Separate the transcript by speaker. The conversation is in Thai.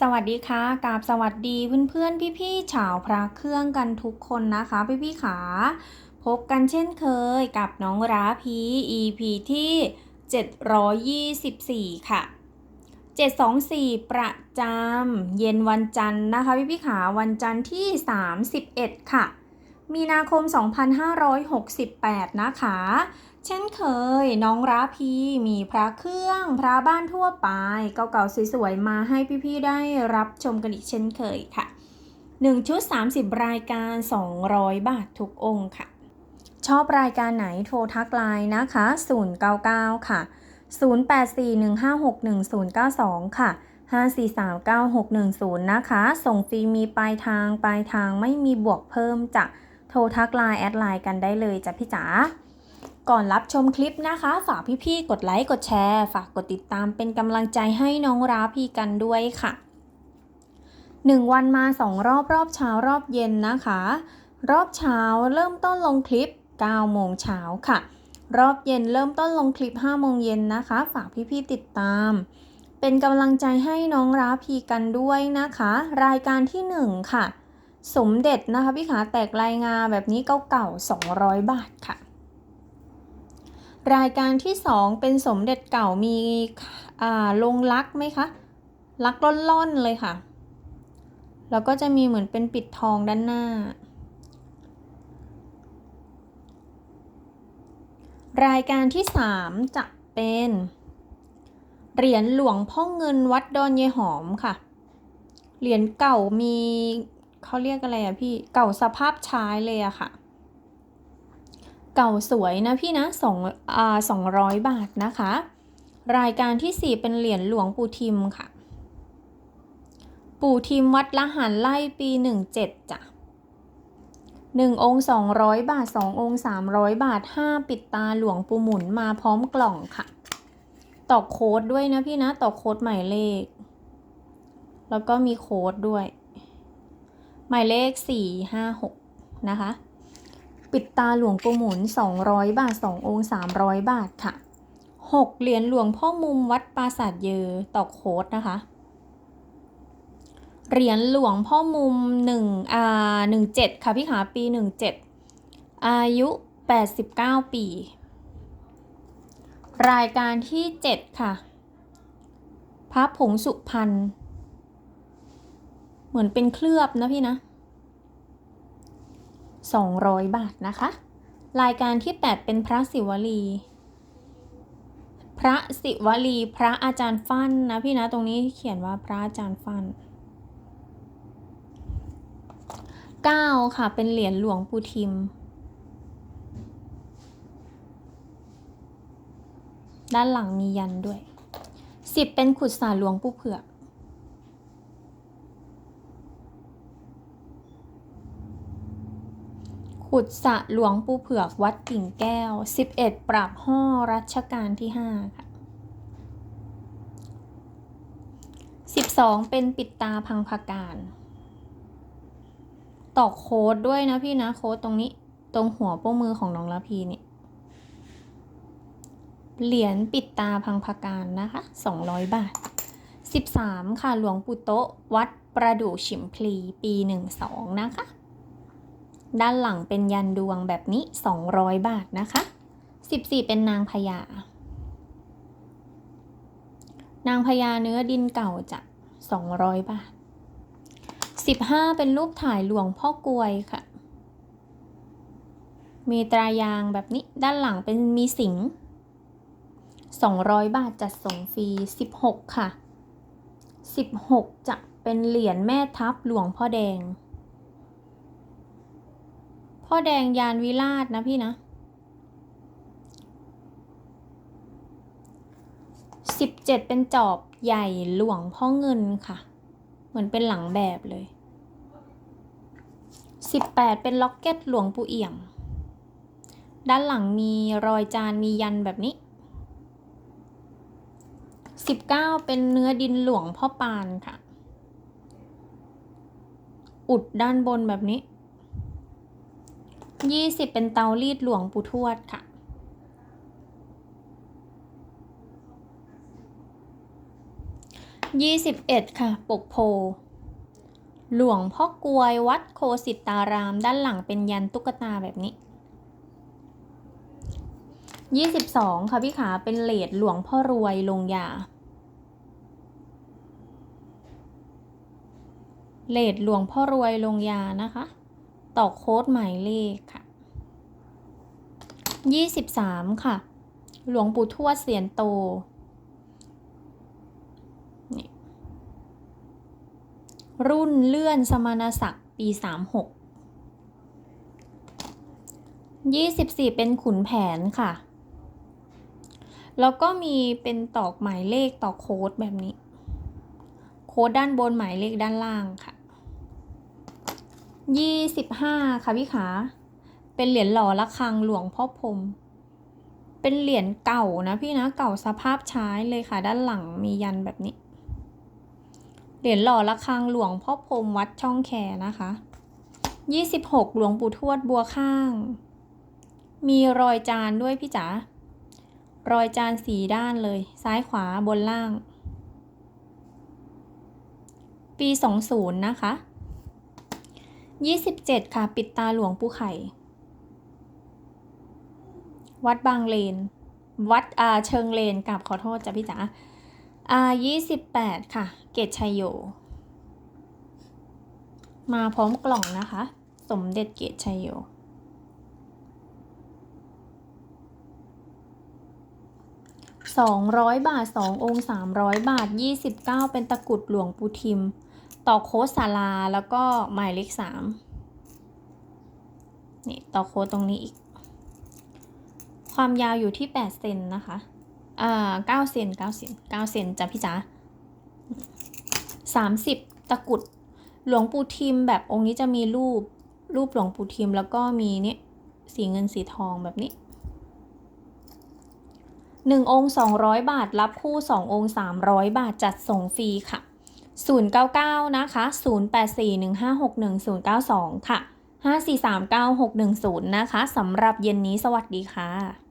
Speaker 1: สวัสดีค่ะกาบสวัสดีเพื่อนๆพี่ๆชาวพระเครื่องกันทุกคนนะคะพี่ๆขาพบกันเช่นเคยกับน้องราพี EP ที่ 724 ค่ะ 724 ประจำเย็นวันจันทร์นะคะพี่ๆขาวันจันทร์ที่ 31 ค่ะ มีนาคม 2568 นะคะ เช่นเคยน้องราพีมีพระเครื่อง พระบ้านทั่วไป เก่าๆสวยๆ มาให้พี่ๆ ได้รับชมกันอีกเช่นเคยค่ะ 1 ชุด 30 รายการ 200 บาททุกองค์ค่ะ ชอบรายการไหนโทรทักไลน์นะคะ 099 ค่ะ 0841561092 ค่ะ5439610นะคะ ส่งฟรีมีปลายทาง ปลายทางไม่มีบวกเพิ่มจะ โทรทักไลน์แอดไลน์กันได้เลยจ้ะพี่จ๋าก่อนรับชมคลิปนะคะ ฝากพี่ๆกดไลค์กดแชร์ ฝากกดติดตามเป็นกำลังใจให้น้องราพีกันด้วยค่ะ 1 วันมา 2 รอบรอบเช้ารอบเย็นนะคะ รอบเช้าเริ่มต้นลงคลิป 9 โมงเช้าค่ะ รอบเย็นเริ่มต้นลงคลิป 5 โมงเย็นนะคะ ฝากพี่ๆติดตาม เป็นกำลังใจให้น้องราพีกันด้วยนะคะ รายการที่ 1 ค่ะ สมเด็จนะคะพี่ขาแตกลายงาแบบนี้เก่าๆ200 บาทค่ะ รายการที่ 2 เป็นสมเด็จเก่ามีอ่าลงลักไหมคะลักล่อนๆเลยค่ะ แล้วก็จะมีเหมือนเป็นปิดทองด้านหน้า รายการที่ 3 จะเป็นเหรียญหลวงพ่อเงินวัดดอนเยหอมค่ะ เหรียญเก่ามี เขาเรียกอะไรอะพี่เก่าสภาพใช้เลยอะค่ะ เก่าสวยนะพี่นะสองอ่าสองร้อยบาทนะคะ รายการที่ 4 เป็นเหรียญหลวงปู่ทิมค่ะ ปู่ทิมวัดละหันไล่ปี 17จ้ะหนึ่งองค์200บาท2ององค์300บาท5ปิดตาหลวงปู่หมุนมาพร้อมกล่องค่ะต่อโค้ดด้วยนะพี่นะต่อโค้ดหมายเลข แล้วก็มีโค้ดด้วย หมายเลข 456 นะคะ ปิดตาหลวงปู่หมุน 200 บาท 2 องค์ 300 บาทค่ะ 6 เหรียญหลวงพ่อมุมวัดปราสาทเยอตอกโค้ดนะคะ เหรียญหลวงพ่อมุม1อ่า17 ค่ะพี่ขาปี 17 อายุ 89 ปี รายการที่ 7 ค่ะพระผงสุพรรณ เหมือนเป็นเคลือบนะพี่นะ 200 บาทนะคะ รายการที่ 8 เป็นพระศิวลี พระศิวลีพระอาจารย์ฟั่นนะพี่นะตรงนี้เขียนว่าพระอาจารย์ฟั่น9ค่ะเป็นเหรียญหลวงปู่ทิม ด้านหลังมียันด้วย 10 เป็นขุดสาหลวงปู่เผือก ขุดสะหลวงปู่เผือกวัดกิ่งแก้ว 11 ปราบห่อรัชกาลที่ 5 ค่ะ 12 เป็นปิดตาพังพาการตอกโค้ดด้วยนะพี่นะโค้ดตรงนี้ตรงหัวโป้งมือของน้องละพีนี่เหรียญปิดตาพังพาการนะคะ 200 บาท 13 ค่ะหลวงปู่โตะวัดประดู่ฉิมพลีปี 12 นะคะ ด้านหลังเป็นยันดวงแบบนี้ 200 บาทนะคะ 14 เป็นนางพญานางพญาเนื้อดินเก่าจะ200 บาท 15 เป็นรูปถ่ายหลวงพ่อกลวยค่ะ มีตรายางแบบนี้ด้านหลังเป็นมีสิง200 บาทจัดส่งฟรี 16 ค่ะ 16 จะเป็นเหรียญแม่ทัพหลวงพ่อแดง พ่อแดงยานวิราชนะพี่นะสิบเจ็ดเป็นจอบใหญ่หลวงพ่อเงินค่ะ เหมือนเป็นหลังแบบเลยสิบแปดเป็นล็อกเก็ตหลวงปู่เอี่ยม ด้านหลังมีรอยจานมียันแบบนี้สิบเก้าเป็นเนื้อดินหลวงพ่อปานค่ะ อุดด้านบนแบบนี้ ยี่สิบเป็นเตารีดหลวงปู่ทวดค่ะ ยี่สิบเอ็ดค่ะ ปกโพ หลวงพ่อกลวยวัดโคสิตาราม ด้านหลังเป็นยันตุ๊กตาแบบนี้ยี่สิบสองค่ะพี่ขาเป็นเลดหลวงพ่อรวยลงยา เลดหลวงพ่อรวยลงยานะคะ ตอกโค้ดหมายเลขค่ะยี่สิบสามค่ะ หลวงปู่ทวดเสียนโตนี่รุ่นเลื่อนสมณศักดิ์ปีสามหกยี่สิบสี่เป็นขุนแผนค่ะ แล้วก็มีเป็นตอกหมายเลขตอกโค้ดแบบนี้ โค้ดด้านบนหมายเลขด้านล่างค่ะ ยี่สิบห้าค่ะพี่ขา เป็นเหรียญหล่อระฆังหลวงพ่อพรมเป็นเหรียญเก่านะพี่นะเก่าสภาพใช้เลยค่ะ ด้านหลังมียันแบบนี้ เหรียญหล่อระฆังหลวงพ่อพรมวัดช่องแคนะคะยี่สิบหกหลวงปู่ทวดบัวข้าง มีรอยจานด้วยพี่จ๋ารอยจานสีด้านเลย ซ้ายขวาบนล่าง ปีสองศูนย์นะคะ ยี่สิบเจ็ดค่ะ ปิดตาหลวงปู่ไข่ วัดบางเลน วัดอาเชิงเลนกับขอโทษจ้ะพี่จ๋าอายี่สิบแปดค่ะ เกตชัยโย มาพร้อมกล่องนะคะ สมเด็จเกตชัยโยสองร้อยบาทสององค์สามร้อยบาทยี่สิบเก้าเป็นตะกรุดหลวงปู่ทิม ต่อโค้ดศาลาแล้วก็หมายเลขสามนี่ต่อโค้ดตรงนี้อีก ความยาวอยู่ที่แปดเซนนะคะอ่าเก้าเซนเก้าเซนเก้าเซนจ้ะพี่จ๋าสามสิบตะกุดหลวงปู่ทิมแบบองค์นี้จะมีรูปรูปหลวงปู่ทิมแล้วก็มีเนี่ยสีเงินสีทองแบบนี้หนึ่งองค์สองร้อยบาท รับคู่สององค์สามร้อยบาทจัดส่งฟรีค่ะ ศูนย์เก้าเก้านะคะศูนย์แปดสี่หนึ่งห้าหกหนึ่งศูนย์เก้าสองค่ะห้าสี่สามเก้าหกหนึ่งศูนย์นะคะสำหรับเย็นนี้สวัสดีค่ะ